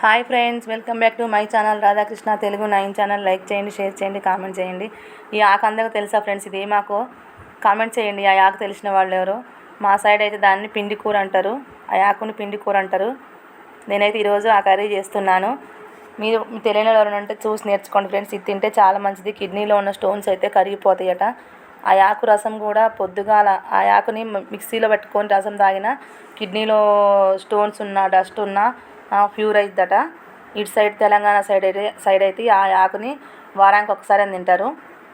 Hi friends welcome back to my channel Radhakrishna Telugu nine channel. Like చేయండి share చేయండి comment చేయండి. ఈ ఆకు అందరికీ తెలుసా ఫ్రెండ్స్? ఇది మాకు కామెంట్ చేయండి. ఆ ఆకు తెలిసిన వాళ్ళు ఎవరు? మా సైడ్ అయితే దాన్ని పిండి కూర అంటారు. ఆ ఆకుని పిండి కూర అంటారు. నేనైతే ఈరోజు ఆ కర్రీ చేస్తున్నాను. మీరు తెలియని ఎవరైనా ఉంటే చూసి నేర్చుకోండి ఫ్రెండ్స్. ఇది తింటే చాలా మంచిది. కిడ్నీలో ఉన్న స్టోన్స్ అయితే కరిగిపోతాయట. ఆ ఆకు రసం కూడా పొద్దుగాల ఆ ఆకుని మిక్సీలో పెట్టుకొని రసం తాగిన కిడ్నీలో స్టోన్స్ ఉన్న డస్ట్ ఉన్న ప్యూర్ అవుతుందట ఇటు సైడ్ తెలంగాణ సైడ్ అయితే సైడ్ అయితే ఆ ఆకుని వారానికి ఒకసారి అని తింటారు.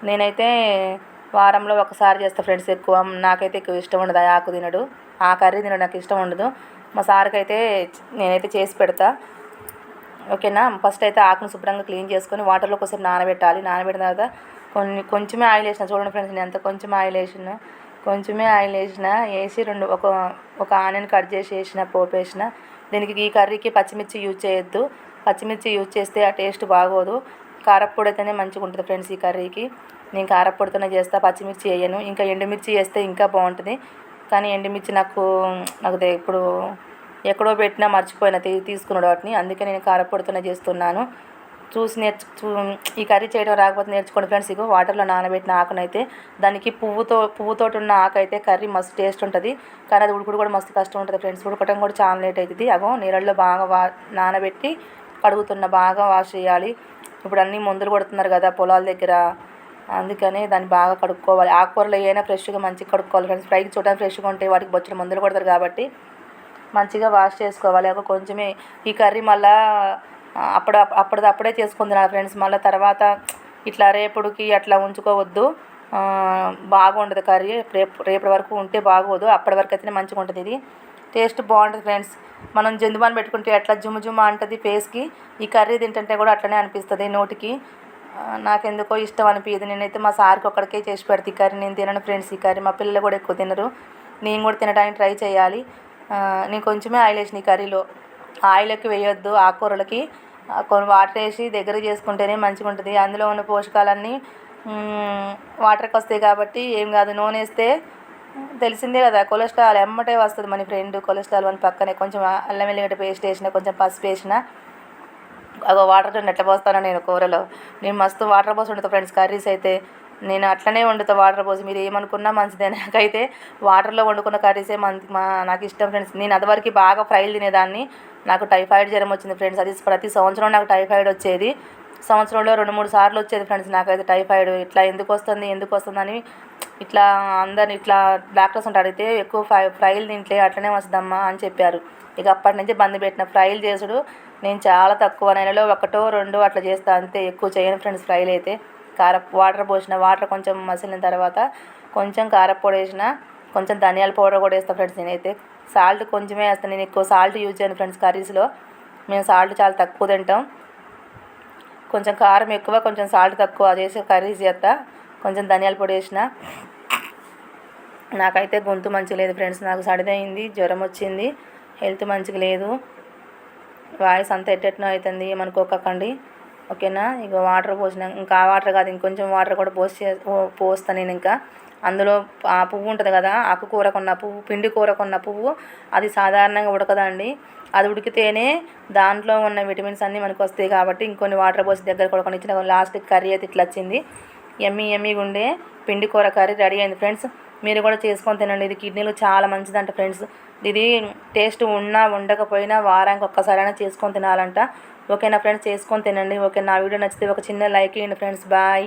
నేనైతే వారంలో ఒకసారి చేస్తా ఫ్రెండ్స్ ఎక్కువ. నాకైతే ఎక్కువ ఇష్టం ఉండదు ఆ ఆకు తినడు. ఆ కర్రీ తినడం నాకు ఇష్టం ఉండదు. మా సార్కి అయితే నేనైతే చేసి పెడతా. ఓకేనా? ఫస్ట్ అయితే ఆకును శుభ్రంగా క్లీన్ చేసుకొని వాటర్లో ఒకసారి నానబెట్టాలి. నానబెట్టిన తర్వాత కొన్ని కొంచెమే ఆయిల్ వేసిన. చూడండి ఫ్రెండ్స్ నేను ఎంత కొంచెం ఆయిల్ వేసిన. కొంచెమే ఆయిల్ వేసిన వేసి రెండు ఒక ఒక ఆనియన్ కట్ చేసి వేసిన పోపు వేసిన. దీనికి ఈ కర్రీకి పచ్చిమిర్చి యూజ్ చేయొద్దు. పచ్చిమిర్చి యూజ్ చేస్తే ఆ టేస్ట్ బాగోదు. కారప్పొడి అయితేనే మంచిగా ఉంటుంది ఫ్రెండ్స్ ఈ కర్రీకి. నేను కారప్పొడితోనే చేస్తా పచ్చిమిర్చి వేయను. ఇంకా ఎండుమిర్చి వేస్తే ఇంకా బాగుంటుంది. కానీ ఎండుమిర్చి నాకు నాకు ఇప్పుడు ఎక్కడో పెట్టినా మర్చిపోయిన తీసుకున్నాడు వాటిని. అందుకే నేను కారప్పొడితోనే చేస్తున్నాను. చూసి నేర్చు ఈ కర్రీ చేయడం రాకపోతే నేర్చుకోండి ఫ్రెండ్స్. ఇగో వాటర్లో నానబెట్టిన ఆకునైతే దానికి పువ్వుతో పువ్వుతో ఉన్న ఆకు అయితే కర్రీ మస్తు టేస్ట్ ఉంటుంది. కానీ అది ఉడుకుడు కూడా మస్తు కష్టం ఉంటుంది ఫ్రెండ్స్. ఉడకటం కూడా చాలా లేట్ అవుతుంది అగో నీళ్ళల్లో బాగా వా నానబెట్టి కడుగుతున్న బాగా వాష్ చేయాలి. ఇప్పుడు అన్నీ మందులు కొడుతున్నారు కదా పొలాల దగ్గర. అందుకని దాన్ని బాగా కడుక్కోవాలి. ఆకుకూరలు ఏమైనా ఫ్రెష్గా మంచిగా కడుక్కోవాలి ఫ్రెండ్స్. ఫ్రైకి చూడడానికి ఫ్రెష్గా ఉంటాయి వాటికి బొచ్చిన మందులు కొడతారు కాబట్టి మంచిగా వాష్ చేసుకోవాలి. ఒక కొంచెమే ఈ కర్రీ మళ్ళీ అప్పుడు అప్పుడు అప్పుడే చేసుకుని ఫ్రెండ్స్. మళ్ళీ తర్వాత ఇట్లా రేపుడికి అట్లా ఉంచుకోవద్దు. బాగుండదు కర్రీ. రేపు రేపటి వరకు ఉంటే బాగోదు. అప్పటి వరకు అయితేనే మంచిగా ఉంటుంది ఇది. టేస్ట్ బాగుంటుంది ఫ్రెండ్స్. మనం జందుబాన్ పెట్టుకుంటే ఎట్లా జుమ్ము జుమ్మ అంటుంది ఫేస్కి. ఈ కర్రీ తింటుంటే కూడా అట్లనే అనిపిస్తుంది నోటికి. నాకెందుకో ఇష్టం అనిపించదు నేనైతే మా సార్కి ఒక్కడికే చేసి పెడతా ఈ కర్రీ. నేను తినను ఫ్రెండ్స్ ఈ కర్రీ. మా పిల్లలు కూడా ఎక్కువ తినరు. నేను కూడా తినడానికి ట్రై చేయాలి. నేను కొంచెమే ఆయిల్ వేసిన ఈ కర్రీలో. ఆయిల్కి వేయొద్దు ఆకుకూరలకి. కొన్ని వాటర్ వేసి దగ్గర చేసుకుంటేనే మంచిగా ఉంటుంది. అందులో ఉన్న పోషకాలన్నీ వాటర్కి వస్తాయి కాబట్టి ఏం కాదు. నూనె వేస్తే తెలిసిందే కదా కొలెస్ట్రాల్ ఎమ్మటే వస్తుంది మన ఫ్రెండ్ కొలెస్ట్రాల్ మన పక్కనే కొంచెం అల్లం వెల్లిగడ్డ పేస్ట్ వేసిన కొంచెం పసుపు వేసిన అగో వాటర్ చూడండి ఎట్లా పోస్తాను నేను కూరలో. నేను మస్తు వాటర్ పోసి ఫ్రెండ్స్ కర్రీస్ అయితే నేను అట్లనే వండుతా వాటర్ పోసి. మీరు ఏమనుకున్నా మంచిదే. నాకైతే వాటర్లో వండుకున్న కర్రీసే మంచి మా నాకు ఇష్టం ఫ్రెండ్స్. నేను అదివరకు బాగా ఫ్రైలు తినేదాన్ని. నాకు టైఫాయిడ్ జ్వరం వచ్చింది ఫ్రెండ్స్. అది ప్రతి సంవత్సరం నాకు టైఫాయిడ్ వచ్చేది. సంవత్సరంలో రెండు మూడు సార్లు వచ్చేది ఫ్రెండ్స్ నాకైతే టైఫాయిడ్. ఇట్లా ఎందుకు వస్తుంది ఎందుకు వస్తుందని ఇట్లా అందరిని ఇట్లా డాక్టర్స్ ఉంటారు. అడిగితే ఎక్కువ ఫ్రై ఫ్రైలు తింటే అట్లనే వస్తుందమ్మా అని చెప్పారు. ఇక అప్పటి నుంచి బంద్ పెట్టిన ఫ్రైలు చేసుడు. నేను చాలా తక్కువ నెలలో ఒకటో రెండో అట్లా చేస్తాను అంతే ఎక్కువ చేయను ఫ్రెండ్స్ ఫ్రైలు అయితే. కార వాటర్ పోసిన వాటర్ కొంచెం మసిలిన తర్వాత కొంచెం కారపొడి వేసిన కొంచెం ధనియాల పౌడర్ కూడా వేస్తాను ఫ్రెండ్స్ నేనైతే. సాల్ట్ కొంచెమే వేస్తాను నేను ఎక్కువ సాల్ట్ యూజ్ చేయను ఫ్రెండ్స్ కర్రీస్లో. మేము సాల్ట్ చాలా తక్కువ తింటాం. కొంచెం కారం ఎక్కువ కొంచెం సాల్ట్ తక్కువ చేసి కర్రీస్ చేస్తా. కొంచెం ధనియాల పొడి వేసిన. నాకైతే గొంతు మంచిగా లేదు ఫ్రెండ్స్ నాకు సడిదైంది జ్వరం వచ్చింది హెల్త్ మంచిగా లేదు. వాయిస్ అంతా ఎట్టెట్నో అవుతుంది ఏమనుకోకండి. ఓకేనా? ఇక వాటర్ పోసిన ఇంకా ఆ వాటర్ కాదు ఇంకొంచెం వాటర్ కూడా పోసి పోస్తాను నేను ఇంకా. అందులో ఆ పువ్వు ఉంటుంది కదా ఆకు కూరకున్న పువ్వు పిండి కూరకున్న పువ్వు అది సాధారణంగా ఉడకదండి. అది ఉడికితేనే దాంట్లో ఉన్న విటమిన్స్ అన్నీ మనకు వస్తాయి కాబట్టి ఇంకొన్ని వాటర్ పోసి దగ్గర కొడుకొని ఇచ్చిన లాస్ట్ కర్రీ అయితే ఇట్లా వచ్చింది. ఎమ్మి ఎమ్మిగా ఉండే పిండి కూర కర్రీ రెడీ అయింది ఫ్రెండ్స్. మీరు కూడా చేసుకొని తినండి. ఇది కిడ్నీలు చాలా మంచిదంట ఫ్రెండ్స్. ఇది టేస్ట్ ఉన్నా ఉండకపోయినా వారానికి ఒక్కసారైనా చేసుకొని తినాలంట. ఓకేనా ఫ్రెండ్స్? చేసుకొని తినండి. ఓకే నా వీడియో నచ్చితే ఒక చిన్న లైక్ ఇవ్వండి ఫ్రెండ్స్. బాయ్.